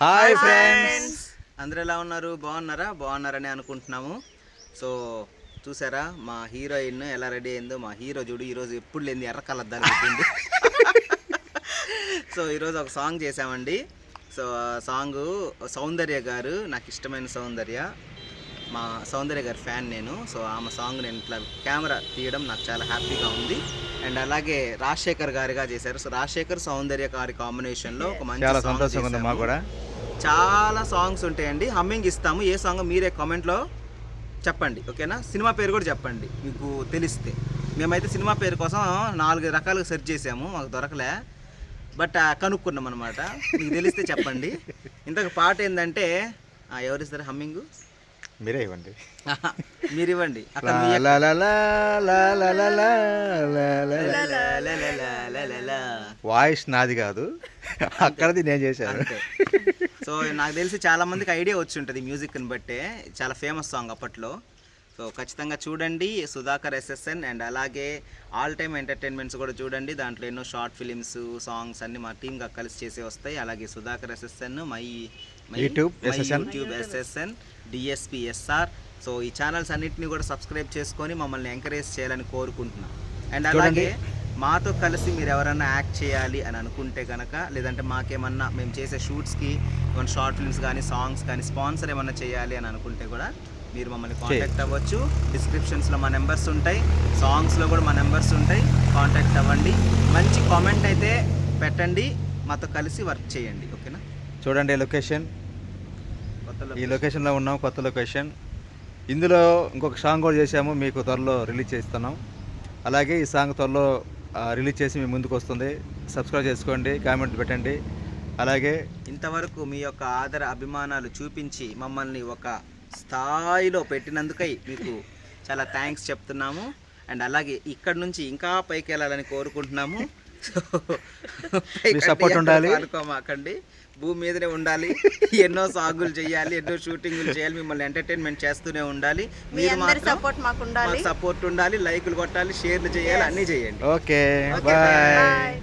Hi friends అందరూ ఎలా ఉన్నారు? బాగున్నారా? బాగున్నారని అనుకుంటున్నాము. సో చూసారా? మా హీరోయిన్ ఎలా రెడీ అయిందో? మా హీరో చూడు ఈరోజు ఎప్పుడు లేని ఎర్ర కలద్దాలు పెట్టింది. సో ఈరోజు ఒక సాంగ్ చేసామండి సో ఆ సాంగ్ సౌందర్య గారు నాకు ఇష్టమైన సౌందర్య. మా సౌందర్య గారి ఫ్యాన్ నేను. సో ఆమె సాంగ్ నేను ఇట్లా కెమెరా తీయడం నాకు చాలా హ్యాపీగా ఉంది. అండ్ అలాగే రాజశేఖర్ గారిగా చేశారు. సో రాజశేఖర్ సౌందర్య గారి కాంబినేషన్లో ఒక మంచి చేశాము. కూడా. చాలా సాంగ్స్ ఉంటాయండి. హమ్మింగ్ ఇస్తాము. ఏ సాంగ్ మీరే కామెంట్లో చెప్పండి. ఓకేనా? సినిమా పేరు కూడా చెప్పండి. మీకు తెలిస్తే. మేమైతే సినిమా పేరు కోసం నాలుగు రకాలుగా సెర్చ్ చేసాము మాకు దొరకలే. బట్ కనుక్కున్నాం అనమాట మీకు తెలిస్తే చెప్పండి. ఇంతకు పాట ఏంటంటే ఎవరిస్తారు? హమ్మింగ్ మీరే ఇవ్వండి మీరు ఇవ్వండి వాయిస్ నాది కాదు అక్కడది నేను చేశాను సో నాకు తెలిసి చాలా మందికి ఐడియా వచ్చి ఉంటుంది మ్యూజిక్ని బట్టే చాలా ఫేమస్ సాంగ్ అప్పట్లో సో ఖచ్చితంగా చూడండి సుధాకర్ ఎస్ఎస్ఎన్ అండ్ అలాగే ఆల్ టైమ్ ఎంటర్టైన్మెంట్స్ కూడా చూడండి. దాంట్లో ఎన్నో షార్ట్ ఫిలిమ్స్ సాంగ్స్ అన్ని మా టీమ్గా కలిసి చేసే వస్తాయి. అలాగే Sudhakar SSN my SSN. YouTube SSN. DSP SR. So ఈ ఛానల్స్ అన్నిటిని కూడా సబ్స్క్రైబ్ చేసుకొని మమ్మల్ని ఎంకరేజ్ చేయాలని కోరుకుంటున్నాం. అండ్ అలాగే మాతో కలిసి మీరు ఎవరైనా యాక్ట్ చేయాలి అని అనుకుంటే కనుక లేదంటే మాకేమన్నా మేము చేసే షూట్స్కి ఏమైనా షార్ట్ ఫిల్మ్స్ కానీ సాంగ్స్ కానీ స్పాన్సర్ ఏమన్నా చేయాలి అని అనుకుంటే కూడా మీరు మమ్మల్ని కాంటాక్ట్ అవ్వచ్చు. డిస్క్రిప్షన్స్లో మా నెంబర్స్ ఉంటాయి. సాంగ్స్లో కూడా మా నెంబర్స్ ఉంటాయి. కాంటాక్ట్ అవ్వండి. మంచి కామెంట్ అయితే పెట్టండి. మాతో కలిసి వర్క్ చేయండి. ఓకేనా చూడండి లొకేషన్ కొత్త ఈ లొకేషన్లో ఉన్నాం. కొత్త లొకేషన్ ఇందులో ఇంకొక సాంగ్ కూడా చేసాము మీకు త్వరలో రిలీజ్ చేస్తున్నాం అలాగే ఈ సాంగ్ త్వరలో రిలీజ్ చేసి మీ ముందుకు వస్తుంది. సబ్స్క్రైబ్ చేసుకోండి. కామెంట్ పెట్టండి. అలాగే ఇంతవరకు మీ యొక్క ఆదర అభిమానాలు చూపించి మమ్మల్ని ఒక స్థాయిలో పెట్టినందుకై మీకు చాలా థ్యాంక్స్ చెప్తున్నాము. అండ్ అలాగే ఇక్కడ నుంచి ఇంకా పైకి వెళ్ళాలని కోరుకుంటున్నాము. సో, పైకి support అంటే ఉండాలి. అనుకోమాకండి భూమి మీదనే ఉండాలి. ఎన్నో సాగులు చేయాలి ఎన్నో షూటింగ్లు చేయాలి మిమ్మల్ని ఎంటర్టైన్మెంట్ చేస్తూనే ఉండాలి. మీ మీరు సపోర్ట్ మాకు ఉండాలి. మాకు సపోర్ట్ ఉండాలి లైకులు కొట్టాలి షేర్లు చేయాలి అన్నీ చేయండి. Okay bye